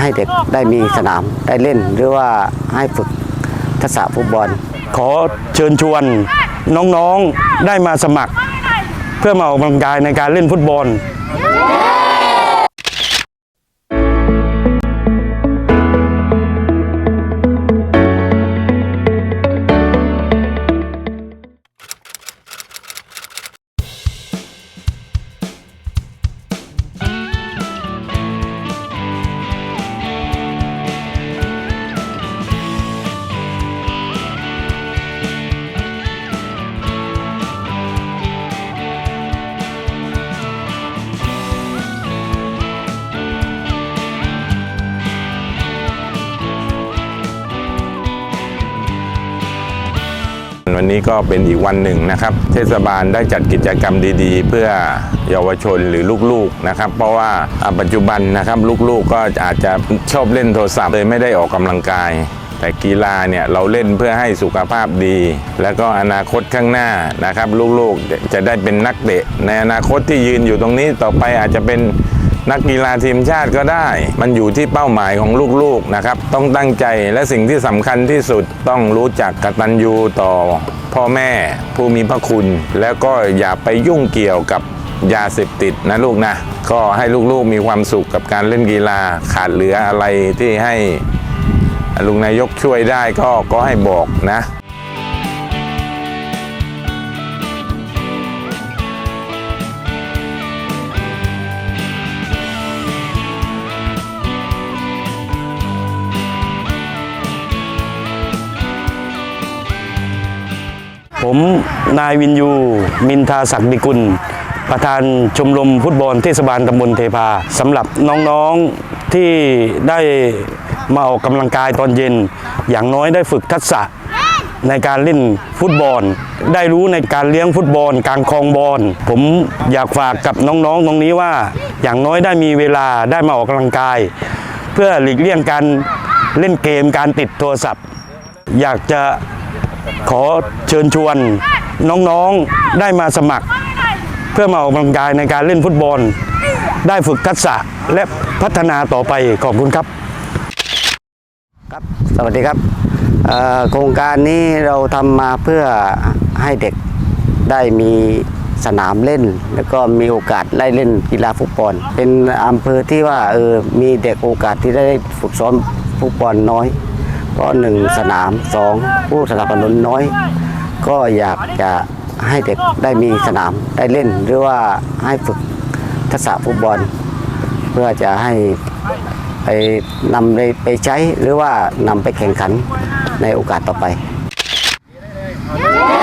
ให้เด็กได้มีสนามได้เล่น หรือว่าให้ฝึกทักษะฟุตบอล ขอเชิญชวนน้องๆได้มาสมัคร เพื่อมาออกกำลังกายในการเล่นฟุตบอล วันนี้ก็เป็นอีกวันหนึ่งนะครับ เทศบาลได้จัดกิจกรรมดีๆ เพื่อเยาวชนหรือลูกๆนะครับ เพราะว่าปัจจุบันนะครับลูกๆก็อาจจะชอบเล่นโทรศัพท์เลยไม่ได้ออกกำลังกายแต่กีฬาเนี่ยเราเล่นเพื่อให้สุขภาพดี แล้วก็อนาคตข้างหน้านะครับ ลูกๆจะได้เป็นนักเตะในอนาคตที่ยืนอยู่ตรงนี้ต่อไปอาจจะเป็น นักกีฬาทีมชาติก็ได้ มันอยู่ที่เป้าหมายของลูกๆนะครับ ต้องตั้งใจและสิ่งที่สำคัญที่สุดต้องรู้จักกตัญญูต่อ พ่อแม่ผู้มีพระคุณ แล้วก็อย่าไปยุ่งเกี่ยวกับยาเสพติดนะลูกนะ ก็ให้ลูกๆมีความสุขกับการเล่นกีฬาขาดเหลืออะไรที่ให้ลุงนายกช่วยได้ก็ก็ให้บอกนะ ผมนายวินยูมินทาศักดิกุล ประธานชมรมฟุตบอลเทศบาลตำบลเทพาสำหรับน้องๆที่ได้มาออกกำลังกายตอนเย็น อย่างน้อยได้ฝึกทักษะในการเล่นฟุตบอล ได้รู้ในการเลี้ยงฟุตบอล การคลองบอล ผมอยากฝากกับน้องๆ ตรงนี้ว่า อย่างน้อยได้มีเวลาได้มาออกกำลังกาย เพื่อหลีกเลี่ยงการเล่นเกมการติดโทรศัพท์ อยากจะ ขอเชิญชวนน้องๆได้มาสมัคร เพื่อมาออกกำลังกายในการเล่นฟุตบอล ได้ฝึกทักษะและพัฒนาต่อไปขอบคุณครับครับ สวัสดีครับโครงการนี้เราทำมาเพื่อให้เด็กได้มีสนามเล่น แล้วก็มีโอกาสได้เล่นกีฬาฟุตบอล เป็นอำเภอที่ว่าเออมีเด็กโอกาสที่ได้ฝึกซ้อมฟุตบอลน้อย ก็หนึ่งสนามสองผู้สนับสนุนน้อย ก็อยากจะให้เด็กได้มีสนามได้เล่น หรือว่าให้ฝึกทักษะฟุตบอล เพื่อจะให้ไปนำไปไปใช้หรือว่านำไปแข่งขันในโอกาสต่อไปเ